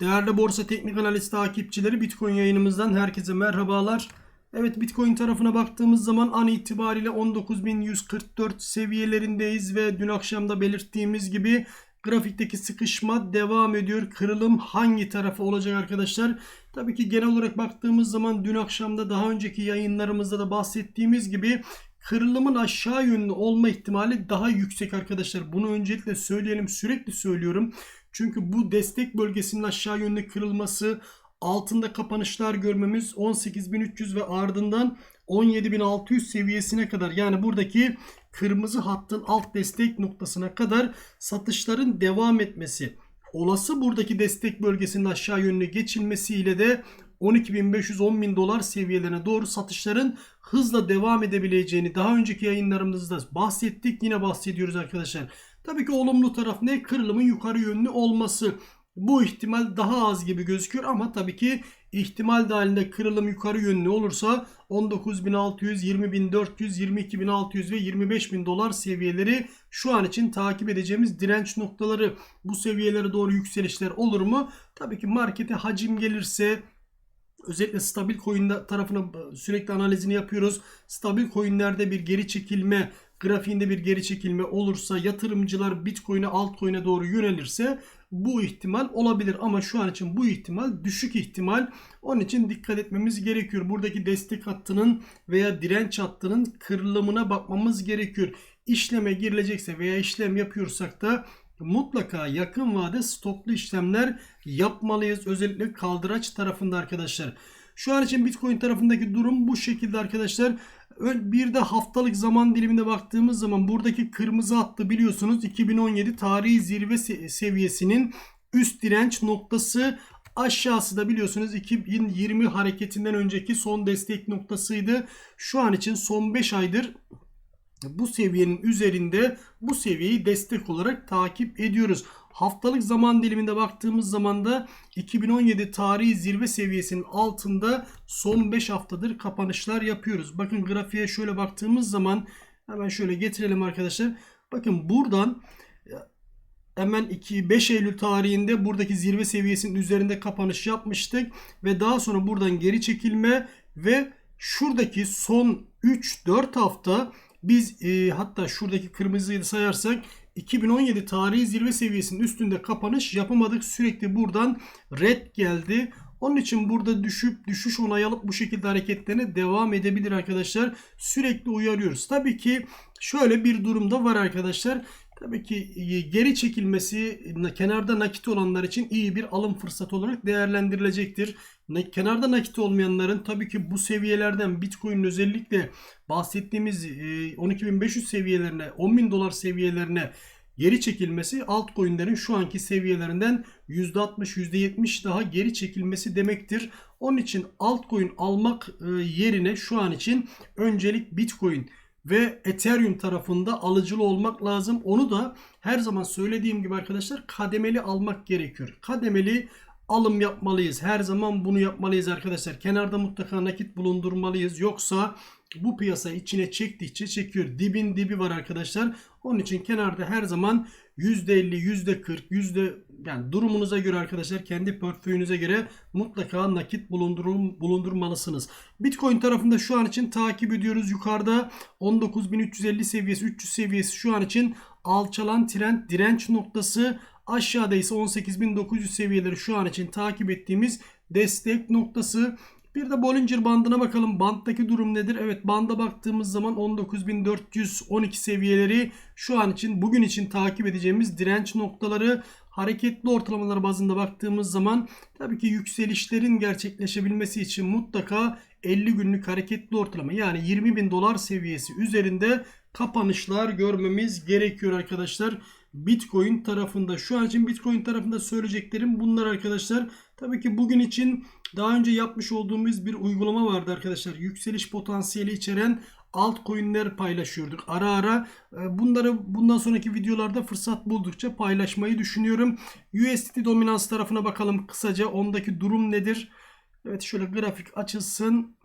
Değerli Borsa Teknik Analiz takipçileri Bitcoin yayınımızdan herkese merhabalar. Evet Bitcoin tarafına baktığımız zaman an itibariyle 19.144 seviyelerindeyiz ve dün akşamda belirttiğimiz gibi grafikteki sıkışma devam ediyor. Kırılım hangi tarafa olacak arkadaşlar? Tabii ki genel olarak baktığımız zaman dün akşamda daha önceki yayınlarımızda da bahsettiğimiz gibi kırılımın aşağı yönlü olma ihtimali daha yüksek arkadaşlar. Bunu öncelikle söyleyelim sürekli söylüyorum. Çünkü bu destek bölgesinin aşağı yönlü kırılması altında kapanışlar görmemiz 18.300 ve ardından 17.600 seviyesine kadar yani buradaki kırmızı hattın alt destek noktasına kadar satışların devam etmesi. Olası buradaki destek bölgesinin aşağı yönlü geçilmesiyle de 12.500-10.000 dolar seviyelerine doğru satışların hızla devam edebileceğini daha önceki yayınlarımızda bahsettik. Yine bahsediyoruz arkadaşlar. Tabii ki olumlu taraf ne? Kırılımın yukarı yönlü olması. Bu ihtimal daha az gibi gözüküyor ama tabii ki ihtimal dahilinde kırılım yukarı yönlü olursa 19.600, 20.400, 22.600 ve 25.000 dolar seviyeleri şu an için takip edeceğimiz direnç noktaları. Bu seviyelere doğru yükselişler olur mu? Tabii ki markete hacim gelirse özellikle stabil coin tarafına sürekli analizini yapıyoruz. Stabil coinlerde bir geri çekilme, grafiğinde bir geri çekilme olursa yatırımcılar Bitcoin'e altcoin'e doğru yönelirse bu ihtimal olabilir ama şu an için bu ihtimal düşük ihtimal. Onun için dikkat etmemiz gerekiyor. Buradaki destek hattının veya direnç hattının kırılımına bakmamız gerekiyor. İşleme girilecekse veya işlem yapıyorsak da mutlaka yakın vade stoplu işlemler yapmalıyız. Özellikle kaldıraç tarafında arkadaşlar. Şu an için Bitcoin tarafındaki durum bu şekilde arkadaşlar. Bir de haftalık zaman diliminde baktığımız zaman buradaki kırmızı hattı biliyorsunuz 2017 tarihi zirve seviyesinin üst direnç noktası aşağısı da biliyorsunuz 2020 hareketinden önceki son destek noktasıydı. Şu an için son 5 aydır bu seviyenin üzerinde bu seviyeyi destek olarak takip ediyoruz. Haftalık zaman diliminde baktığımız zaman da 2017 tarihi zirve seviyesinin altında son 5 haftadır kapanışlar yapıyoruz. Bakın grafiğe şöyle baktığımız zaman hemen şöyle getirelim arkadaşlar. Bakın buradan hemen 2 5 Eylül tarihinde buradaki zirve seviyesinin üzerinde kapanış yapmıştık ve daha sonra buradan geri çekilme ve şuradaki son 3-4 hafta biz e, hatta şuradaki kırmızıyı sayarsak 2017 tarihi zirve seviyesinin üstünde kapanış yapamadık. Sürekli buradan red geldi. Onun için burada düşüp düşüş onay alıp bu şekilde hareketlerine devam edebilir arkadaşlar. Sürekli uyarıyoruz. Tabii ki şöyle bir durumda var arkadaşlar. Tabii ki e, geri çekilmesi kenarda nakit olanlar için iyi bir alım fırsatı olarak değerlendirilecektir. Kenarda nakit olmayanların tabii ki bu seviyelerden Bitcoin'in özellikle bahsettiğimiz 12.500 e, seviyelerine 10.000 dolar seviyelerine geri çekilmesi altcoin'lerin şu anki seviyelerinden %60 %70 daha geri çekilmesi demektir. Onun için altcoin almak e, yerine şu an için öncelik Bitcoin ve Ethereum tarafında alıcılı olmak lazım. Onu da her zaman söylediğim gibi arkadaşlar kademeli almak gerekiyor. Kademeli alım yapmalıyız. Her zaman bunu yapmalıyız arkadaşlar. Kenarda mutlaka nakit bulundurmalıyız. Yoksa bu piyasa içine çektikçe çekiyor. Dibin dibi var arkadaşlar. Onun için kenarda her zaman %50, %40, yüzde yani durumunuza göre arkadaşlar kendi portföyünüze göre mutlaka nakit bulundurum, bulundurmalısınız. Bitcoin tarafında şu an için takip ediyoruz. Yukarıda 19.350 seviyesi, 300 seviyesi şu an için alçalan trend direnç noktası. Aşağıda ise 18.900 seviyeleri şu an için takip ettiğimiz destek noktası. Bir de Bollinger bandına bakalım. Banttaki durum nedir? Evet banda baktığımız zaman 19.412 seviyeleri şu an için bugün için takip edeceğimiz direnç noktaları hareketli ortalamalar bazında baktığımız zaman tabii ki yükselişlerin gerçekleşebilmesi için mutlaka 50 günlük hareketli ortalama yani 20 bin dolar seviyesi üzerinde kapanışlar görmemiz gerekiyor arkadaşlar. Bitcoin tarafında şu an için Bitcoin tarafında söyleyeceklerim bunlar arkadaşlar. Tabii ki bugün için daha önce yapmış olduğumuz bir uygulama vardı arkadaşlar. Yükseliş potansiyeli içeren altcoin'ler paylaşıyorduk. Ara ara e, bunları bundan sonraki videolarda fırsat buldukça paylaşmayı düşünüyorum. USDT dominans tarafına bakalım kısaca ondaki durum nedir? Evet şöyle grafik açılsın.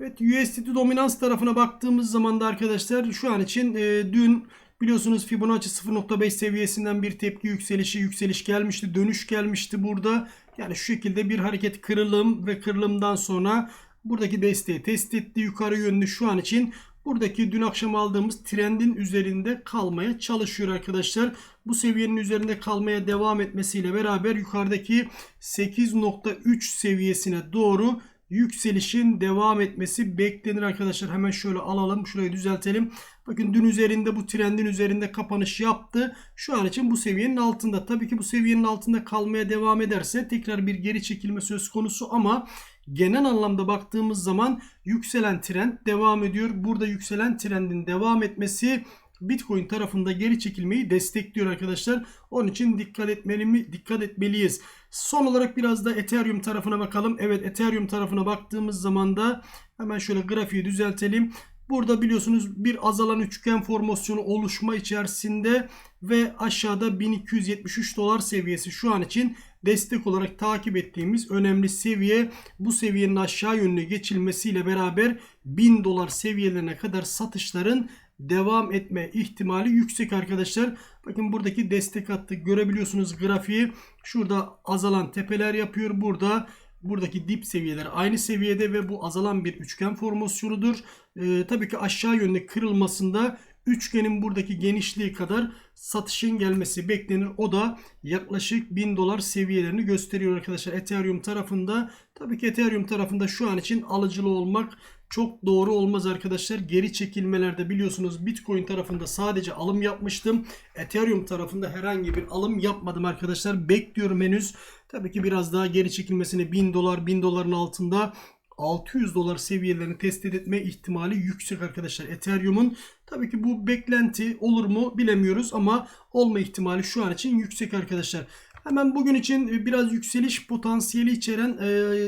Evet USDT dominans tarafına baktığımız zaman da arkadaşlar şu an için e, dün biliyorsunuz Fibonacci 0.5 seviyesinden bir tepki yükselişi yükseliş gelmişti. Dönüş gelmişti burada. Yani şu şekilde bir hareket kırılım ve kırılımdan sonra buradaki desteği test etti. Yukarı yönlü şu an için buradaki dün akşam aldığımız trendin üzerinde kalmaya çalışıyor arkadaşlar. Bu seviyenin üzerinde kalmaya devam etmesiyle beraber yukarıdaki 8.3 seviyesine doğru yükselişin devam etmesi beklenir arkadaşlar. Hemen şöyle alalım. Şurayı düzeltelim. Bakın dün üzerinde bu trendin üzerinde kapanış yaptı. Şu an için bu seviyenin altında. Tabii ki bu seviyenin altında kalmaya devam ederse tekrar bir geri çekilme söz konusu ama genel anlamda baktığımız zaman yükselen trend devam ediyor. Burada yükselen trendin devam etmesi Bitcoin tarafında geri çekilmeyi destekliyor arkadaşlar. Onun için dikkat etmeli mi? Dikkat etmeliyiz. Son olarak biraz da Ethereum tarafına bakalım. Evet Ethereum tarafına baktığımız zaman da hemen şöyle grafiği düzeltelim. Burada biliyorsunuz bir azalan üçgen formasyonu oluşma içerisinde ve aşağıda 1273 dolar seviyesi şu an için destek olarak takip ettiğimiz önemli seviye. Bu seviyenin aşağı yönlü geçilmesiyle beraber 1000 dolar seviyelerine kadar satışların devam etme ihtimali yüksek arkadaşlar. Bakın buradaki destek hattı görebiliyorsunuz grafiği. Şurada azalan tepeler yapıyor. Burada buradaki dip seviyeler aynı seviyede ve bu azalan bir üçgen formasyonudur. Ee, tabii ki aşağı yönde kırılmasında üçgenin buradaki genişliği kadar satışın gelmesi beklenir. O da yaklaşık 1000 dolar seviyelerini gösteriyor arkadaşlar. Ethereum tarafında tabii ki Ethereum tarafında şu an için alıcılı olmak çok doğru olmaz arkadaşlar. Geri çekilmelerde biliyorsunuz Bitcoin tarafında sadece alım yapmıştım. Ethereum tarafında herhangi bir alım yapmadım arkadaşlar. Bekliyorum henüz. Tabii ki biraz daha geri çekilmesini 1000 dolar 1000 doların altında 600 dolar seviyelerini test etme ihtimali yüksek arkadaşlar. Ethereum'un tabii ki bu beklenti olur mu bilemiyoruz ama olma ihtimali şu an için yüksek arkadaşlar. Hemen bugün için biraz yükseliş potansiyeli içeren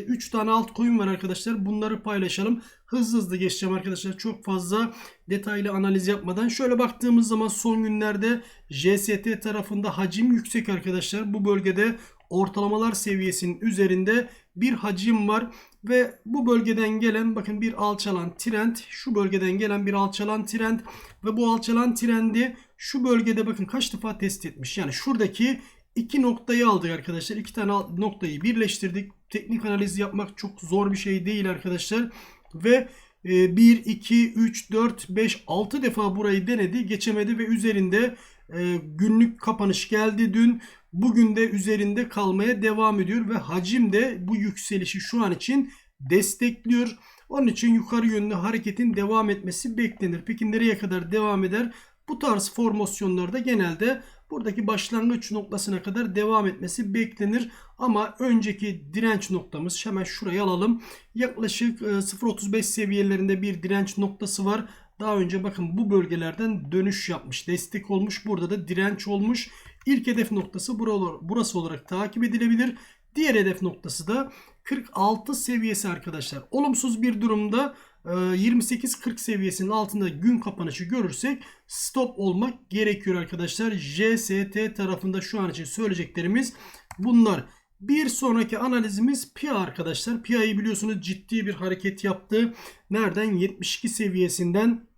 3 tane altcoin var arkadaşlar. Bunları paylaşalım. Hızlı hızlı geçeceğim arkadaşlar. Çok fazla detaylı analiz yapmadan. Şöyle baktığımız zaman son günlerde JST tarafında hacim yüksek arkadaşlar. Bu bölgede ortalamalar seviyesinin üzerinde bir hacim var ve bu bölgeden gelen bakın bir alçalan trend şu bölgeden gelen bir alçalan trend ve bu alçalan trendi şu bölgede bakın kaç defa test etmiş. Yani şuradaki iki noktayı aldık arkadaşlar. İki tane noktayı birleştirdik. Teknik analiz yapmak çok zor bir şey değil arkadaşlar. Ve 1, 2, 3, 4, 5, 6 defa burayı denedi. Geçemedi ve üzerinde e, günlük kapanış geldi dün. Bugün de üzerinde kalmaya devam ediyor ve hacim de bu yükselişi şu an için destekliyor. Onun için yukarı yönlü hareketin devam etmesi beklenir. Peki nereye kadar devam eder? Bu tarz formasyonlarda genelde buradaki başlangıç noktasına kadar devam etmesi beklenir. Ama önceki direnç noktamız hemen şurayı alalım. Yaklaşık 0.35 seviyelerinde bir direnç noktası var. Daha önce bakın bu bölgelerden dönüş yapmış. Destek olmuş. Burada da direnç olmuş. İlk hedef noktası burası olarak takip edilebilir. Diğer hedef noktası da 46 seviyesi arkadaşlar. Olumsuz bir durumda 28-40 seviyesinin altında gün kapanışı görürsek stop olmak gerekiyor arkadaşlar. JST tarafında şu an için söyleyeceklerimiz bunlar. Bir sonraki analizimiz PIA arkadaşlar. PIA'yı biliyorsunuz ciddi bir hareket yaptı. Nereden? 72 seviyesinden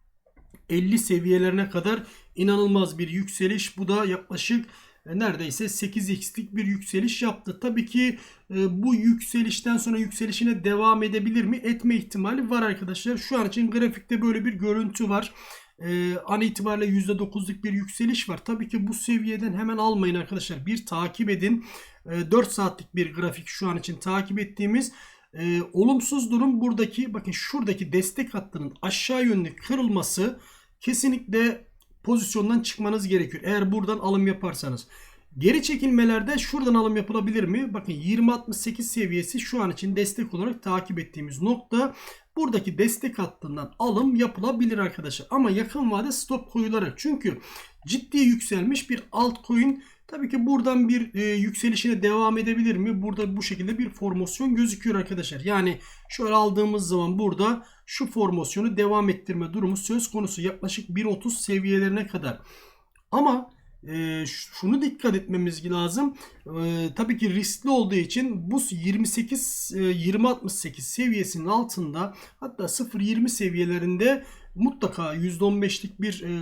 50 seviyelerine kadar inanılmaz bir yükseliş. Bu da yaklaşık e, neredeyse 8x'lik bir yükseliş yaptı. Tabii ki e, bu yükselişten sonra yükselişine devam edebilir mi? Etme ihtimali var arkadaşlar. Şu an için grafikte böyle bir görüntü var. E, an itibariyle %9'luk bir yükseliş var. Tabii ki bu seviyeden hemen almayın arkadaşlar. Bir takip edin. 4 saatlik bir grafik şu an için takip ettiğimiz. E, olumsuz durum buradaki bakın şuradaki destek hattının aşağı yönlü kırılması kesinlikle pozisyondan çıkmanız gerekiyor. Eğer buradan alım yaparsanız. Geri çekilmelerde şuradan alım yapılabilir mi? Bakın 20.68 seviyesi şu an için destek olarak takip ettiğimiz nokta. Buradaki destek hattından alım yapılabilir arkadaşlar. Ama yakın vade stop koyularak. Çünkü ciddi yükselmiş bir altcoin Tabii ki buradan bir e, yükselişine devam edebilir mi? Burada bu şekilde bir formasyon gözüküyor arkadaşlar. Yani şöyle aldığımız zaman burada şu formasyonu devam ettirme durumu söz konusu yaklaşık 1.30 seviyelerine kadar. Ama e, şunu dikkat etmemiz lazım. E, tabii ki riskli olduğu için bu 28 e, 20-68 seviyesinin altında hatta 0-20 seviyelerinde mutlaka %15'lik bir e,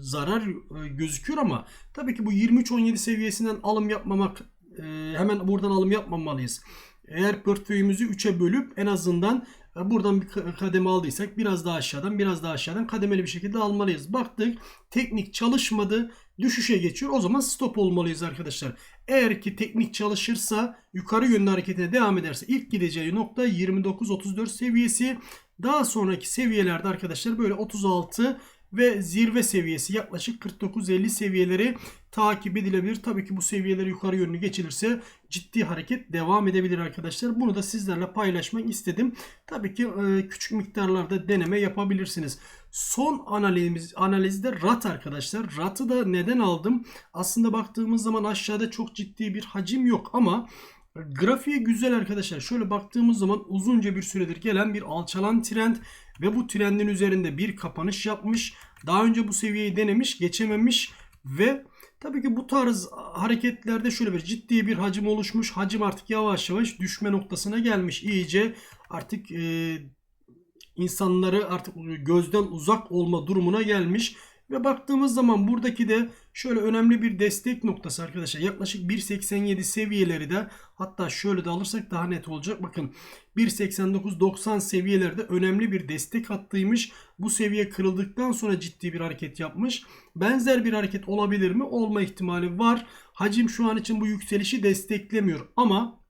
zarar e, gözüküyor ama tabii ki bu 23-17 seviyesinden alım yapmamak e, hemen buradan alım yapmamalıyız. Eğer portföyümüzü 3'e bölüp en azından e, buradan bir ka- kademe aldıysak biraz daha aşağıdan biraz daha aşağıdan kademeli bir şekilde almalıyız. Baktık teknik çalışmadı düşüşe geçiyor o zaman stop olmalıyız arkadaşlar. Eğer ki teknik çalışırsa yukarı yönlü hareketine devam ederse ilk gideceği nokta 29-34 seviyesi daha sonraki seviyelerde arkadaşlar böyle 36 ve zirve seviyesi yaklaşık 49-50 seviyeleri takip edilebilir. Tabii ki bu seviyeleri yukarı yönlü geçilirse ciddi hareket devam edebilir arkadaşlar. Bunu da sizlerle paylaşmak istedim. Tabii ki e, küçük miktarlarda deneme yapabilirsiniz. Son analizimiz analizde RAT arkadaşlar. RAT'ı da neden aldım? Aslında baktığımız zaman aşağıda çok ciddi bir hacim yok ama Grafiği güzel arkadaşlar. Şöyle baktığımız zaman uzunca bir süredir gelen bir alçalan trend ve bu trendin üzerinde bir kapanış yapmış. Daha önce bu seviyeyi denemiş, geçememiş ve tabii ki bu tarz hareketlerde şöyle bir ciddi bir hacim oluşmuş. Hacim artık yavaş yavaş düşme noktasına gelmiş. İyice artık e, insanları artık gözden uzak olma durumuna gelmiş. Ve baktığımız zaman buradaki de şöyle önemli bir destek noktası arkadaşlar. Yaklaşık 1.87 seviyeleri de hatta şöyle de alırsak daha net olacak. Bakın 1.89-90 seviyelerde önemli bir destek hattıymış. Bu seviye kırıldıktan sonra ciddi bir hareket yapmış. Benzer bir hareket olabilir mi? Olma ihtimali var. Hacim şu an için bu yükselişi desteklemiyor ama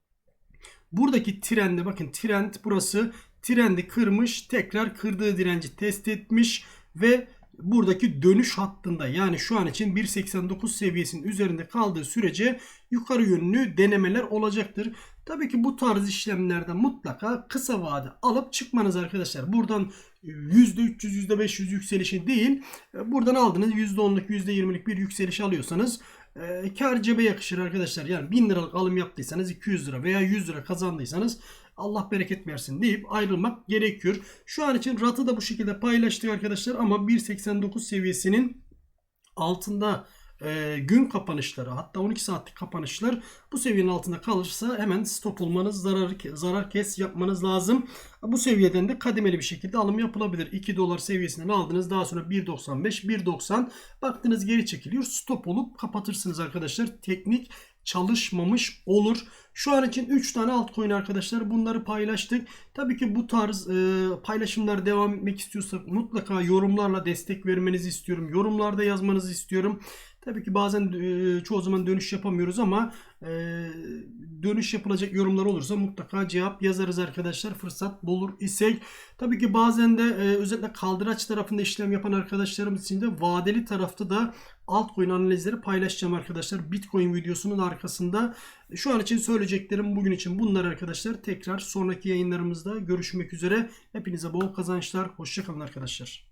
buradaki trende bakın trend burası trendi kırmış tekrar kırdığı direnci test etmiş ve buradaki dönüş hattında yani şu an için 1.89 seviyesinin üzerinde kaldığı sürece yukarı yönlü denemeler olacaktır. Tabii ki bu tarz işlemlerde mutlaka kısa vade alıp çıkmanız arkadaşlar. Buradan %300 %500 yükselişi değil buradan aldınız %10'luk %20'lik bir yükseliş alıyorsanız e, kar cebe yakışır arkadaşlar. Yani 1000 liralık alım yaptıysanız 200 lira veya 100 lira kazandıysanız Allah bereket versin deyip ayrılmak gerekiyor. Şu an için ratı da bu şekilde paylaştık arkadaşlar ama 1.89 seviyesinin altında e, gün kapanışları hatta 12 saatlik kapanışlar bu seviyenin altında kalırsa hemen stop olmanız zarar, zarar kes yapmanız lazım. Bu seviyeden de kademeli bir şekilde alım yapılabilir. 2 dolar seviyesinden aldınız daha sonra 1.95 1.90 baktınız geri çekiliyor stop olup kapatırsınız arkadaşlar. Teknik çalışmamış olur. Şu an için 3 tane altcoin arkadaşlar bunları paylaştık. Tabii ki bu tarz e, paylaşımlar devam etmek istiyorsak mutlaka yorumlarla destek vermenizi istiyorum. Yorumlarda yazmanızı istiyorum. Tabii ki bazen e, çoğu zaman dönüş yapamıyoruz ama e, dönüş yapılacak yorumlar olursa mutlaka cevap yazarız arkadaşlar. Fırsat bulur isek. Tabii ki bazen de e, özellikle kaldıraç tarafında işlem yapan arkadaşlarımız için de vadeli tarafta da altcoin analizleri paylaşacağım arkadaşlar. Bitcoin videosunun arkasında. Şu an için söyleyeceklerim bugün için bunlar arkadaşlar. Tekrar sonraki yayınlarımızda görüşmek üzere. Hepinize bol kazançlar. Hoşçakalın arkadaşlar.